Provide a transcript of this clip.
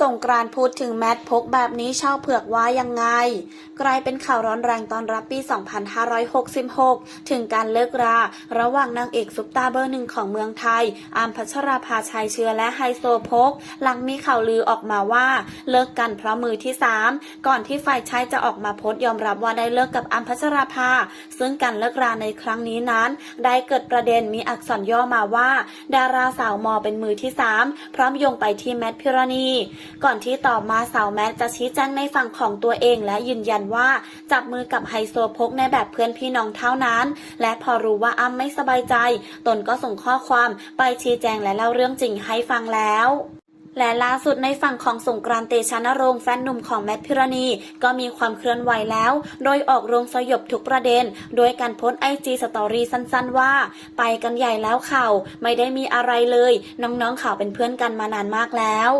สงกรานพูดถึงแมทพกแบบนี้ชาวเผือกว่ายังไง กลายเป็นข่าวร้อนแรงตอนรับปี 2566 ถึงการเลิกรา ระหว่างนางเอกซุปตาเบอร์หนึ่งของเมืองไทยอามพัชราภาชัยเชื้อและไฮโซพก หลังมีข่าวลือออกมาว่าเลิกกันเพราะมือที่ 3 ก่อนที่ฝ่ายชายจะออกมาโพสต์ยอมรับว่าได้เลิกกับอามพัชราภา ซึ่งการเลิกราในครั้งนี้นั้น ได้เกิดประเด็นมีอักษรย่อมาว่า ดาราสาวมอเป็นมือที่ 3 พร้อมโยงไปที่แมทพิรณีก่อนที่ต่อมาสาวแมทจะชี้แจงในฝั่งของตัวเองและยืนยันว่า จับมือกับไฮโซโพกในแบบเพื่อนพี่น้องเท่านั้น และพอรู้ว่าอ้ำไม่สบายใจ ตนก็ส่งข้อความไปชี้แจงและเล่าเรื่องจริงให้ฟังแล้วและล่าสุดในฝั่งของสงกรานเตชะนรงค์แฟนหนุ่มของแมทพิรณีก็มีความเคลื่อนไหวแล้ว โดยออกโรงสยบทุกประเด็น โดยการโพสไอจีสตอรี่สั้นๆ ว่า ไปกันใหญ่แล้วเข่าไม่ได้มีอะไรเลย น้องๆข่าวเป็นเพื่อนกันมานานมากแล้ว